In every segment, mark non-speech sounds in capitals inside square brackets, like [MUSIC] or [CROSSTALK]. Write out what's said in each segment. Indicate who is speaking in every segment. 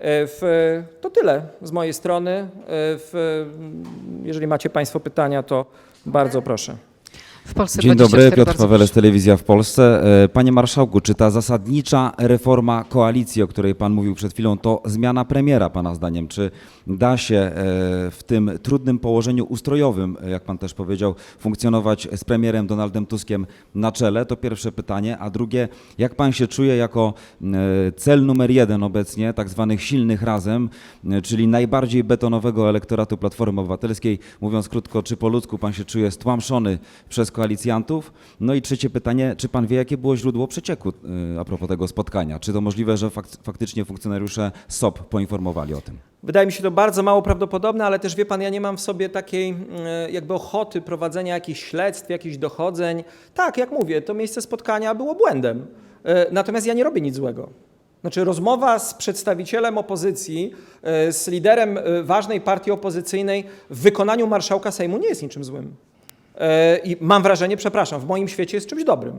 Speaker 1: W, to tyle z mojej strony. W, jeżeli macie Państwo pytania, to bardzo proszę.
Speaker 2: W Polsce
Speaker 3: Dzień
Speaker 2: 24
Speaker 3: dobry, Piotr
Speaker 2: proszę.
Speaker 3: Telewizja w Polsce. E, Panie Marszałku, czy ta zasadnicza reforma koalicji, o której Pan mówił przed chwilą, to zmiana premiera Pana zdaniem? Czy da się e, w tym trudnym położeniu ustrojowym, e, jak Pan też powiedział, funkcjonować z premierem Donaldem Tuskiem na czele? To pierwsze pytanie. A drugie, jak Pan się czuje jako e, cel numer jeden obecnie, tak zwanych silnych razem, czyli najbardziej betonowego elektoratu Platformy Obywatelskiej? Mówiąc krótko, czy po ludzku Pan się czuje stłamszony przez koalicjantów? No i trzecie pytanie, czy pan wie, jakie było źródło przecieku a propos tego spotkania? Czy to możliwe, że fak faktycznie funkcjonariusze SOP poinformowali o tym?
Speaker 1: Wydaje mi się to bardzo mało prawdopodobne, ale też wie pan, ja nie mam w sobie takiej e, jakby ochoty prowadzenia jakichś śledztw, jakichś dochodzeń. Tak, jak mówię, to miejsce spotkania było błędem. E, Natomiast ja nie robię nic złego. Znaczy rozmowa z przedstawicielem opozycji, e, z liderem ważnej partii opozycyjnej w wykonaniu marszałka Sejmu nie jest niczym złym. I mam wrażenie, przepraszam, w moim świecie jest czymś dobrym.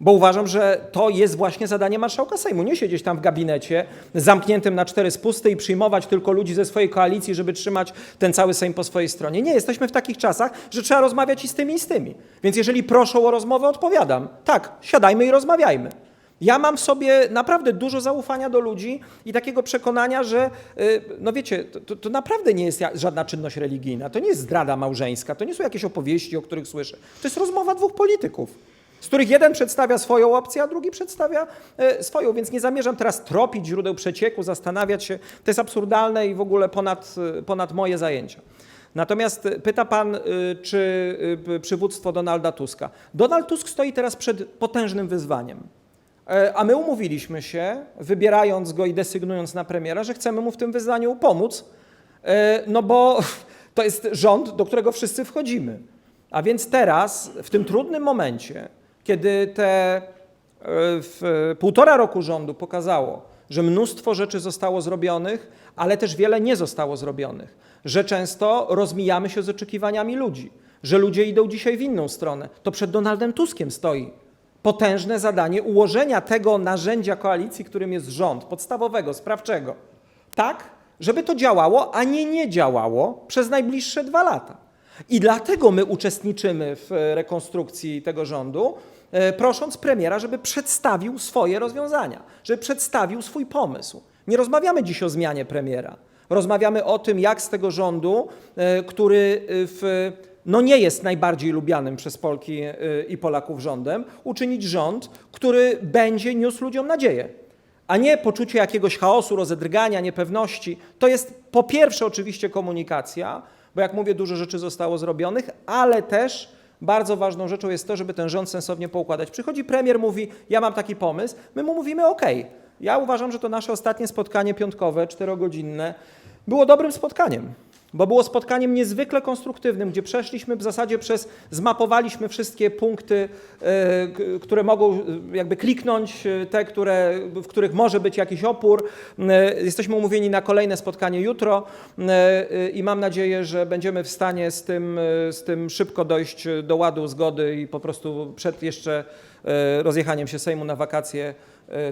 Speaker 1: Bo uważam, że to jest właśnie zadanie marszałka Sejmu. Nie siedzieć tam w gabinecie zamkniętym na cztery spusty i przyjmować tylko ludzi ze swojej koalicji, żeby trzymać ten cały Sejm po swojej stronie. Nie, jesteśmy w takich czasach, że trzeba rozmawiać i z tymi, i z tymi. Więc jeżeli proszą o rozmowę, odpowiadam. Tak, siadajmy i rozmawiajmy. Ja mam w sobie naprawdę dużo zaufania do ludzi i takiego przekonania, że, y, no wiecie, to, to, naprawdę nie jest żadna czynność religijna, to nie jest zdrada małżeńska, to nie są jakieś opowieści, o których słyszę. To jest rozmowa dwóch polityków z których jeden przedstawia swoją opcję, a drugi przedstawia e, swoją, więc nie zamierzam teraz tropić źródeł przecieku, zastanawiać się. To jest absurdalne i w ogóle ponad, e, ponad moje zajęcia. Natomiast e, pyta pan, czy przywództwo Donalda Tuska. Donald Tusk stoi teraz przed potężnym wyzwaniem. A my umówiliśmy się, wybierając go i desygnując na premiera, że chcemy mu w tym wyzwaniu pomóc, no bo to jest rząd, do którego wszyscy wchodzimy. A więc teraz, w tym trudnym momencie, kiedy te e, w półtora roku rządu pokazało, że mnóstwo rzeczy zostało zrobionych, ale też wiele nie zostało zrobionych, że często rozmijamy się z oczekiwaniami ludzi, że ludzie idą dzisiaj w inną stronę, to przed Donaldem Tuskiem stoi potężne zadanie ułożenia tego narzędzia koalicji, którym jest rząd, podstawowego, sprawczego, tak, żeby to działało, a nie nie działało przez najbliższe dwa lata. I dlatego my uczestniczymy w e, rekonstrukcji tego rządu, prosząc premiera, żeby przedstawił swoje rozwiązania, żeby przedstawił swój pomysł. Nie rozmawiamy dziś o zmianie premiera. Rozmawiamy o tym, jak z tego rządu, e, który e, w no nie jest najbardziej lubianym przez Polki i Polaków rządem, uczynić rząd, który będzie niósł ludziom nadzieję, a nie poczucie jakiegoś chaosu, rozedrgania, niepewności. To jest po pierwsze oczywiście komunikacja, bo jak mówię, dużo rzeczy zostało zrobionych, ale też bardzo ważną rzeczą jest to, żeby ten rząd sensownie poukładać. Przychodzi premier, mówi, ja mam taki pomysł, my mu mówimy, ok. Ja uważam, że to nasze ostatnie spotkanie piątkowe, czterogodzinne, było dobrym spotkaniem bo było spotkaniem niezwykle konstruktywnym, gdzie przeszliśmy w zasadzie przez, zmapowaliśmy wszystkie punkty, e, które mogą e, jakby kliknąć, e, te, które, w których może być jakiś opór. Jesteśmy umówieni na kolejne spotkanie jutro i mam nadzieję, że będziemy w stanie z tym, z tym szybko dojść do ładu, zgody i po prostu przed jeszcze rozjechaniem się Sejmu na wakacje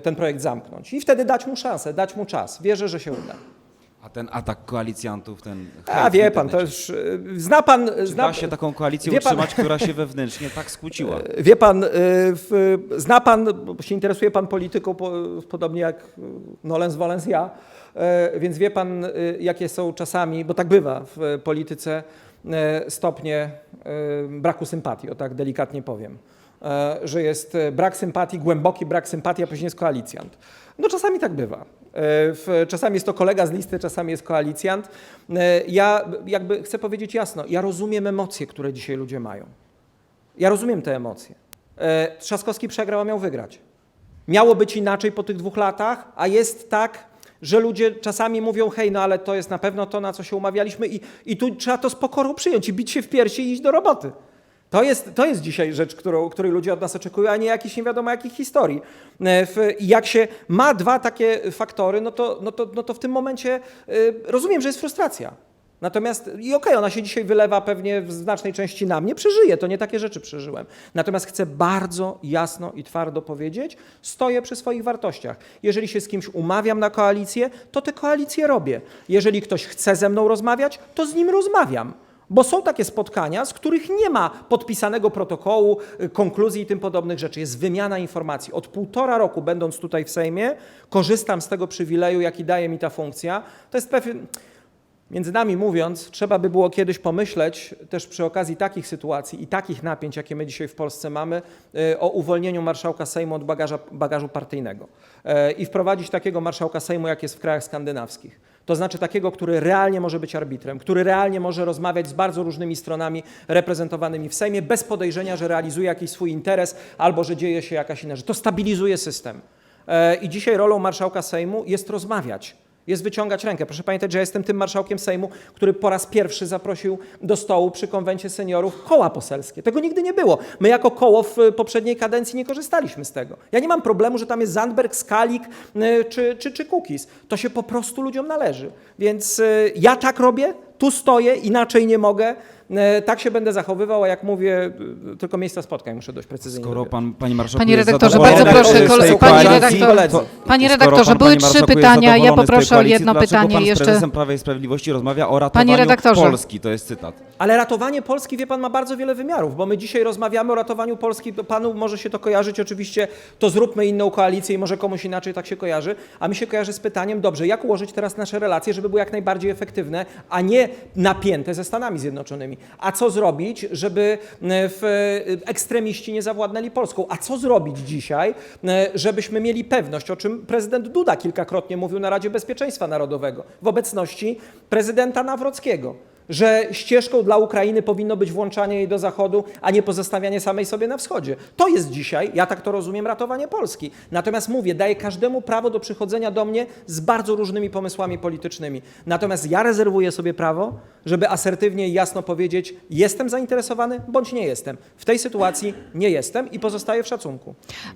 Speaker 1: ten projekt zamknąć. I wtedy dać mu szansę, dać mu czas. Wierzę, że się uda.
Speaker 3: A ten atak koalicjantów, ten
Speaker 1: A wie pan, to już y, zna pan.
Speaker 3: Czy
Speaker 1: Zna,
Speaker 3: da się taką koalicję
Speaker 1: pan-
Speaker 3: utrzymać, która się [LAUGHS] wewnętrznie tak skłóciła?
Speaker 1: wie pan, y, w, zna pan, bo się interesuje pan polityką po, podobnie jak y, Nolens Volens ja, y, więc wie pan, y, jakie są czasami, bo tak bywa w polityce, y, stopnie y, braku sympatii, o tak delikatnie powiem. Y, Że jest brak sympatii, głęboki brak sympatii, a później jest koalicjant. No czasami tak bywa. E, czasami jest to kolega z listy, czasami jest koalicjant. E, Ja jakby chcę powiedzieć jasno, ja rozumiem emocje, które dzisiaj ludzie mają. Ja rozumiem te emocje. E, Trzaskowski przegrał, a miał wygrać. Miało być inaczej po tych dwóch latach, a jest tak, że ludzie czasami mówią, hej, no ale to jest na pewno to, na co się umawialiśmy i, i tu trzeba to z pokorą przyjąć i bić się w piersi i iść do roboty. To jest, to jest dzisiaj rzecz, którą, której ludzie od nas oczekują, a nie jakichś nie wiadomo jakich historii. E, jak się ma dwa takie faktory, no to, no to, no to w tym momencie y, rozumiem, że jest frustracja. Natomiast, i okej, ona się dzisiaj wylewa pewnie w znacznej części na mnie, przeżyję, to nie takie rzeczy przeżyłem. Natomiast chcę bardzo jasno i twardo powiedzieć, stoję przy swoich wartościach. Jeżeli się z kimś umawiam na koalicję, to tę koalicję robię. Jeżeli ktoś chce ze mną rozmawiać, to z nim rozmawiam. Bo są takie spotkania, z których nie ma podpisanego protokołu, y, konkluzji i tym podobnych rzeczy. Jest wymiana informacji. Od półtora roku, będąc tutaj w Sejmie, korzystam z tego przywileju, jaki daje mi ta funkcja. To jest pewien. Między nami mówiąc, trzeba by było kiedyś pomyśleć też przy okazji takich sytuacji i takich napięć, jakie my dzisiaj w Polsce mamy, y, o uwolnieniu marszałka Sejmu od bagaża, bagażu partyjnego y, i wprowadzić takiego marszałka Sejmu, jak jest w krajach skandynawskich. To znaczy takiego, który realnie może być arbitrem, który realnie może rozmawiać z bardzo różnymi stronami reprezentowanymi w Sejmie, bez podejrzenia, że realizuje jakiś swój interes albo że dzieje się jakaś inna rzecz. To stabilizuje system. E, I dzisiaj rolą marszałka Sejmu jest rozmawiać jest wyciągać rękę. Proszę pamiętać, że ja jestem tym marszałkiem Sejmu, który po raz pierwszy zaprosił do stołu przy konwencie seniorów koła poselskie. Tego nigdy nie było. My jako koło w poprzedniej kadencji nie korzystaliśmy z tego. Ja nie mam problemu, że tam jest Zandberg, Skalik y, czy, czy, czy. To się po prostu ludziom należy. Więc y, ja tak robię, tu stoję, inaczej nie mogę. Y, Tak się będę zachowywał, a jak mówię, y, tylko miejsca spotkań muszę dość precyzyjnie
Speaker 3: Skoro pan, panie marszałku,
Speaker 2: Panie
Speaker 3: jest
Speaker 2: redaktorze,
Speaker 3: zadowolony
Speaker 2: bardzo proszę,
Speaker 3: z tej
Speaker 2: kole- panie
Speaker 3: koalicji,
Speaker 2: redaktor-
Speaker 1: koledzy.
Speaker 3: to-
Speaker 2: Panie
Speaker 3: skoro
Speaker 2: redaktorze,
Speaker 3: pan,
Speaker 2: były
Speaker 3: panie
Speaker 2: trzy
Speaker 3: marszałku, jest
Speaker 2: pytania, ja
Speaker 3: zadowolony z tej
Speaker 2: poproszę o
Speaker 3: koalicji,
Speaker 2: jedno
Speaker 3: dlaczego
Speaker 2: pytanie
Speaker 3: pan z
Speaker 2: jeszcze.
Speaker 3: prezesem Prawa i Sprawiedliwości rozmawia o ratowaniu
Speaker 2: redaktorze.
Speaker 3: Polski, to jest cytat.
Speaker 1: Ale ratowanie Polski, wie pan, ma bardzo wiele wymiarów, bo my dzisiaj rozmawiamy o ratowaniu Polski. To Panu może się to kojarzyć, oczywiście, to zróbmy inną koalicję i może komuś inaczej tak się kojarzy, a mi się kojarzy z pytaniem, dobrze, jak ułożyć teraz nasze relacje, żeby były jak najbardziej efektywne, a nie napięte ze Stanami Zjednoczonymi. A co zrobić, żeby e, e, ekstremiści nie zawładnęli Polską? A co zrobić dzisiaj, e, żebyśmy mieli pewność, o czym prezydent Duda kilkakrotnie mówił na Radzie Bezpieczeństwa Narodowego w obecności prezydenta Nawrockiego że ścieżką dla Ukrainy powinno być włączanie jej do Zachodu, a nie pozostawianie samej sobie na wschodzie. To jest dzisiaj, ja tak to rozumiem, ratowanie Polski. Natomiast mówię, daję każdemu prawo do przychodzenia do mnie z bardzo różnymi pomysłami politycznymi. Natomiast ja rezerwuję sobie prawo, żeby asertywnie i jasno powiedzieć, jestem zainteresowany bądź nie jestem. W tej sytuacji nie jestem i pozostaję w szacunku.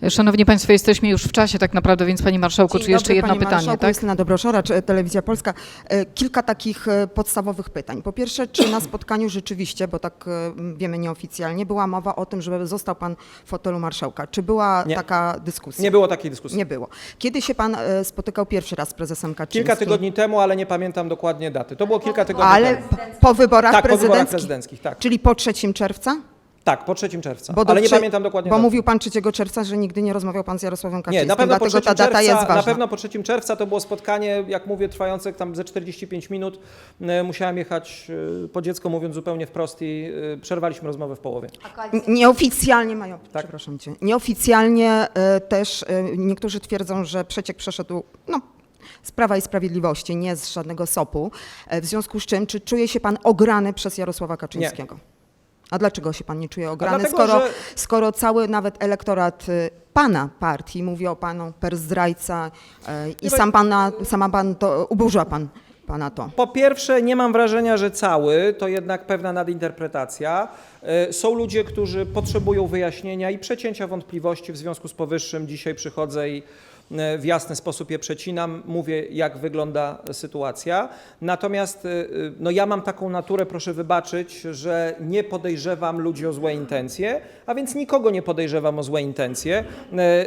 Speaker 2: Szanowni Państwo, jesteśmy już w czasie tak naprawdę, więc Panie Marszałku,
Speaker 4: Dzień
Speaker 2: czy jeszcze
Speaker 4: dobry,
Speaker 2: jedno
Speaker 4: panie
Speaker 2: pytanie,
Speaker 4: marszałku,
Speaker 2: tak?
Speaker 4: Justyna Dobroszoracz, e, Telewizja Polska. E, Kilka takich e, podstawowych pytań. Po pierwsze, czy na spotkaniu rzeczywiście, bo tak e, wiemy nieoficjalnie, była mowa o tym, żeby został pan w fotelu marszałka? Czy była
Speaker 1: Nie.
Speaker 4: taka dyskusja?
Speaker 1: Nie było takiej dyskusji.
Speaker 4: Nie było. Kiedy się pan e, spotykał pierwszy raz z prezesem Kaczyńskim?
Speaker 1: Kilka tygodni temu, ale nie pamiętam dokładnie daty. To było kilka tygodni
Speaker 4: Ale
Speaker 1: temu.
Speaker 4: p- po wyborach
Speaker 1: Tak, po wyborach
Speaker 4: prezydenckich?
Speaker 1: prezydenckich, tak.
Speaker 4: Czyli po 3 czerwca?
Speaker 1: Tak, po 3 czerwca.
Speaker 4: Bo do
Speaker 1: ale nie pamiętam dokładnie
Speaker 4: Bo
Speaker 1: daty.
Speaker 4: mówił pan 3 czerwca, że nigdy nie rozmawiał pan z Jarosławem Kaczyńskim,
Speaker 1: Nie, na pewno po
Speaker 4: dlatego
Speaker 1: 3
Speaker 4: ta data
Speaker 1: czerwca,
Speaker 4: jest ważna.
Speaker 1: na pewno po 3 czerwca to było spotkanie, jak mówię, trwające tam ze 45 minut. E, Musiałem jechać e, po dziecko, mówiąc zupełnie wprost i e, przerwaliśmy rozmowę w połowie.
Speaker 4: Nieoficjalnie mają,
Speaker 1: Tak.
Speaker 4: przepraszam cię, nieoficjalnie też niektórzy twierdzą, że przeciek przeszedł, no, z Prawa i Sprawiedliwości, nie z żadnego SOP-u. W związku z czym, czy czuje się pan ograny przez Jarosława Kaczyńskiego? A dlaczego się pan nie czuje ograny,
Speaker 1: dlatego,
Speaker 4: skoro,
Speaker 1: że-
Speaker 4: skoro cały nawet elektorat e, pana partii mówi o panu per zdrajca e, i sam pana, sama pan to, uburza pan pana to?
Speaker 1: Po pierwsze, nie mam wrażenia, że cały, to jednak pewna nadinterpretacja. E, Są ludzie, którzy potrzebują wyjaśnienia i przecięcia wątpliwości. W związku z powyższym dzisiaj przychodzę i w jasny sposób je przecinam, mówię, jak wygląda sytuacja. Natomiast e, e, no ja mam taką naturę, proszę wybaczyć, że nie podejrzewam ludzi o złe intencje, a więc nikogo nie podejrzewam o złe intencje. E,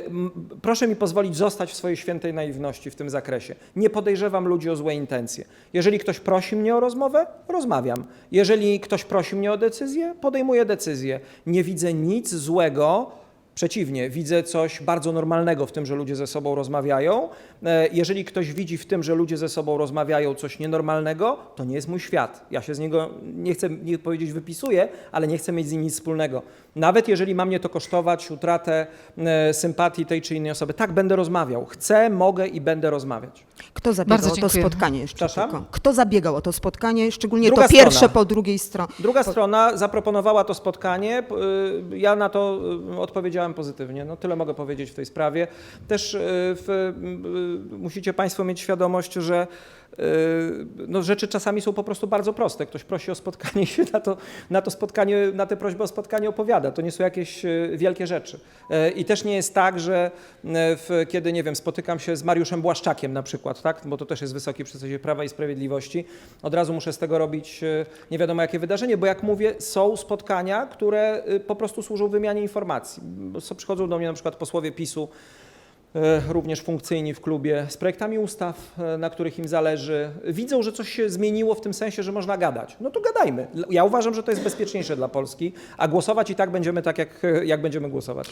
Speaker 1: Proszę mi pozwolić zostać w swojej świętej naiwności w tym zakresie. Nie podejrzewam ludzi o złe intencje. Jeżeli ktoś prosi mnie o rozmowę, rozmawiam. Jeżeli ktoś prosi mnie o decyzję, podejmuję decyzję. Nie widzę nic złego. Przeciwnie, widzę coś bardzo normalnego w tym, że ludzie ze sobą rozmawiają. E, Jeżeli ktoś widzi w tym, że ludzie ze sobą rozmawiają coś nienormalnego, to nie jest mój świat. Ja się z niego, nie chcę nie powiedzieć wypisuję, ale nie chcę mieć z nim nic wspólnego. Nawet jeżeli ma mnie to kosztować utratę e, sympatii tej czy innej osoby, tak będę rozmawiał. Chcę, mogę i będę rozmawiać.
Speaker 4: Kto zabiegał o to spotkanie jeszcze? Kto zabiegał o to spotkanie, szczególnie
Speaker 1: Druga
Speaker 4: to pierwsze
Speaker 1: strona.
Speaker 4: po drugiej stronie?
Speaker 1: Druga strona zaproponowała to spotkanie. y, Ja na to y, odpowiedziałem pozytywnie. No, tyle mogę powiedzieć w tej sprawie. Też y, w, y, musicie Państwo mieć świadomość, że no, rzeczy czasami są po prostu bardzo proste. Ktoś prosi o spotkanie i się na to, na to spotkanie, na tę prośbę o spotkanie opowiada. To nie są jakieś e, wielkie rzeczy. E, I też nie jest tak, że w, kiedy, nie wiem, spotykam się z Mariuszem Błaszczakiem na przykład, tak? bo to też jest wysoki przedstawiciel Prawa i Sprawiedliwości, od razu muszę z tego robić nie wiadomo jakie wydarzenie, bo jak mówię, są spotkania, które po prostu służą wymianie informacji. Bo Przychodzą do mnie na przykład posłowie PiSu, również funkcyjni w klubie, z projektami ustaw, e, na których im zależy. Widzą, że coś się zmieniło w tym sensie, że można gadać. No to gadajmy. Ja uważam, że to jest bezpieczniejsze dla Polski, a głosować i tak będziemy tak, jak, jak będziemy głosować.